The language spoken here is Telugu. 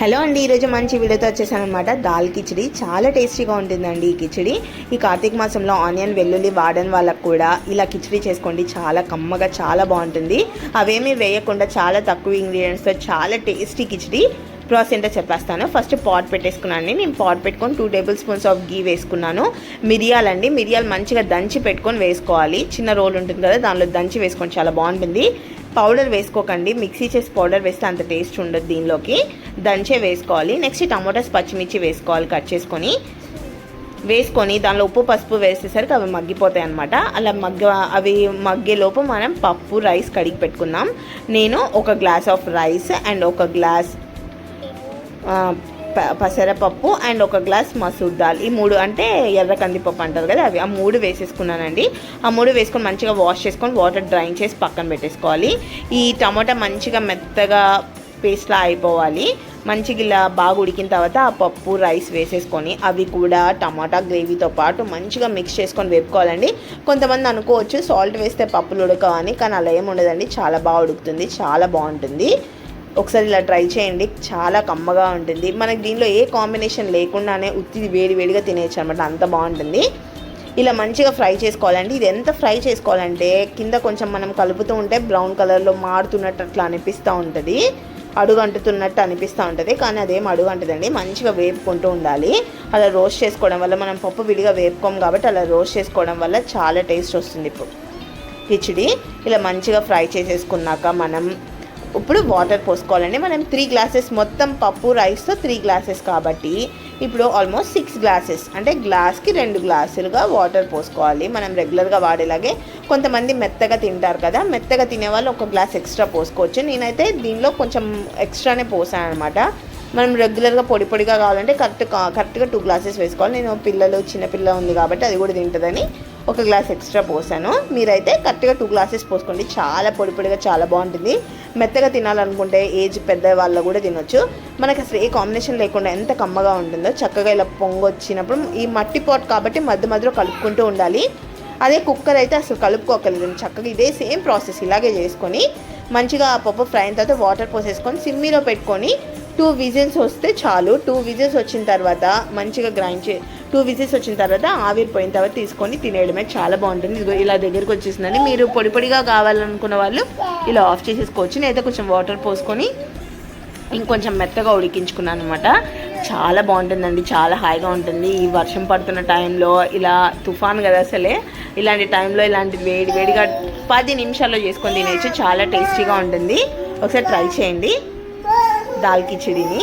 హలో అండి ఈరోజు మంచి వీడియోతో వచ్చేసాను అనమాట దాల్ కిచిడి చాలా టేస్టీగా ఉంటుందండి ఈ కిచిడి. ఈ కార్తీక మాసంలో ఆనియన్ వెల్లుల్లి వాడని వాళ్ళకు కూడా ఇలా కిచిడి చేసుకోండి. చాలా కమ్మగా చాలా బాగుంటుంది. అవేమీ వేయకుండా చాలా తక్కువ ఇంగ్రీడియంట్స్తో చాలా టేస్టీ కిచిడి ప్రాసెస్ ఏంటో చెప్పేస్తాను. ఫస్ట్ పాట్ పెట్టేసుకున్నాను నేను పాట్ పెట్టుకొని two table spoons of ghee వేసుకున్నాను. మిరియాలండి మిరియాలు మంచిగా దంచి పెట్టుకొని వేసుకోవాలి. చిన్న రోల్ ఉంటుంది కదా దానిలో దంచి వేసుకోండి. చాలా బాగుంటుంది. పౌడర్ వేసుకోకండి. మిక్సీ చేసి పౌడర్ వేస్తే అంత టేస్ట్ ఉండదు దీనిలోకి. దంచే వేసుకోవాలి. నెక్స్ట్ టమాటాస్ పచ్చిమిర్చి వేసుకోవాలి కట్ చేసుకొని. వేసుకొని దానిలో ఉప్పు పసుపు వేసేసరికి అవి మగ్గిపోతాయి అనమాట అలా మగ్గ అవి మగ్గేలోపు మనం పప్పు రైస్ కడిగి పెట్టుకుందాం. నేను ఒక గ్లాస్ ఆఫ్ రైస్ అండ్ ఒక గ్లాస్ ప- పసరపప్పు అండ్ ఒక గ్లాస్ మసూర్ దాల్. ఈ మూడు అంటే ఎర్ర కందిపప్పు అంటారు కదా అవి ఆ మూడు వేసేసుకున్నానండి. ఆ మూడు వేసుకొని మంచిగా వాష్ చేసుకొని వాటర్ డ్రైన్ చేసి పక్కన పెట్టేసుకోవాలి. ఈ టమాటా మంచిగా మెత్తగా పేస్ట్లా అయిపోవాలి. మంచిగా ఇలా బాగా ఉడికిన తర్వాత ఆ పప్పు రైస్ వేసేసుకొని అవి కూడా టమాటా గ్రేవీతో పాటు మంచిగా మిక్స్ చేసుకొని వేపుకోవాలండి. కొంతమంది అనుకోవచ్చు సాల్ట్ వేస్తే పప్పులు ఉడకవని కానీ అలా ఏమి ఉండదండి. చాలా బాగా ఉడుకుతుంది చాలా బాగుంటుంది. ఒకసారి ఇలా ట్రై చేయండి. చాలా కమ్మగా ఉంటుంది. మనకి దీనిలో ఏ కాంబినేషన్ లేకుండానే ఉత్తి వేడి వేడిగా తినేయచ్చు అనమాట అంత బాగుంటుంది. ఇలా మంచిగా ఫ్రై చేసుకోవాలండి. ఇది ఎంత ఫ్రై చేసుకోవాలంటే కింద కొంచెం మనం కలుపుతూ ఉంటే బ్రౌన్ కలర్లో మారుతున్నట్టు అట్లా అనిపిస్తూ ఉంటుంది. అడుగు అంటుతున్నట్టు అనిపిస్తూ ఉంటుంది. కానీ అదేం అడుగు అంటదండి మంచిగా వేపుకుంటూ ఉండాలి. అలా రోస్ట్ చేసుకోవడం వల్ల మనం పప్పు విడిగా వేపుకోం కాబట్టి అలా రోస్ట్ చేసుకోవడం వల్ల చాలా టేస్ట్ వస్తుంది. ఇప్పుడు కిచిడి ఇలా మంచిగా ఫ్రై చేసేసుకున్నాక మనం ఇప్పుడు వాటర్ పోసుకోవాలండి. మనం త్రీ గ్లాసెస్ మొత్తం పప్పు రైస్తో త్రీ గ్లాసెస్ కాబట్టి ఇప్పుడు ఆల్మోస్ట్ సిక్స్ గ్లాసెస్ అంటే గ్లాస్కి రెండు గ్లాసులుగా వాటర్ పోసుకోవాలి. మనం రెగ్యులర్గా వాడేలాగే కొంతమంది మెత్తగా తింటారు కదా మెత్తగా తినే వాళ్ళు ఒక గ్లాస్ ఎక్స్ట్రా పోసుకోవచ్చు. నేనైతే దీనిలో కొంచెం ఎక్స్ట్రానే పోసాను అనమాట మనం రెగ్యులర్గా పొడి పొడిగా కావాలంటే కరెక్ట్ కరెక్ట్గా టూ గ్లాసెస్ వేసుకోవాలి. నేను పిల్లలు చిన్నపిల్ల ఉంది కాబట్టి అది కూడా తింటుందని ఒక గ్లాస్ ఎక్స్ట్రా పోసాను. మీరైతే కరెక్ట్గా టూ గ్లాసెస్ పోసుకోండి. చాలా పొడి పొడిగా చాలా బాగుంటుంది. మెత్తగా తినాలనుకుంటే ఏజ్ పెద్ద వాళ్ళు కూడా తినొచ్చు. మనకి అసలు ఏ కాంబినేషన్ లేకుండా ఎంత కమ్మగా ఉంటుందో చక్కగా ఇలా పొంగొచ్చినప్పుడు ఈ మట్టి పాట్ కాబట్టి మధ్య మధ్యలో కలుపుకుంటూ ఉండాలి. అదే కుక్కర్ అయితే అసలు కలుపుకోకలేదు చక్కగా ఇదే సేమ్ ప్రాసెస్ ఇలాగే చేసుకొని మంచిగా ఆ పప్పు ఫ్రై అయిన తర్వాత వాటర్ పోసేసుకొని సిమ్మిలో పెట్టుకొని టూ విజిల్స్ వస్తే చాలు. టూ విజిల్స్ వచ్చిన తర్వాత మంచిగా గ్రైండ్ చే టూ విజిల్స్ వచ్చిన తర్వాత ఆవిరిపోయిన తర్వాత తీసుకొని తినేయడమే చాలా బాగుంటుంది. ఇదిగో ఇలా దగ్గరికి వచ్చేసిందని మీరు పొడి పొడిగా కావాలనుకున్న వాళ్ళు ఇలా ఆఫ్ చేసేసుకోవచ్చు. నేనైతే కొంచెం వాటర్ పోసుకొని ఇంకొంచెం మెత్తగా ఉడికించుకున్నాను అనమాట చాలా బాగుంటుందండి. చాలా హాయిగా ఉంటుంది. ఈ వర్షం పడుతున్న టైంలో ఇలా తుఫాన్ కదా అసలే. ఇలాంటి టైంలో ఇలాంటి వేడి వేడిగా పది నిమిషాల్లో చేసుకొని తినేయచ్చు. చాలా టేస్టీగా ఉంటుంది. ఒకసారి ట్రై చేయండి. దాల్ కిచిడిని.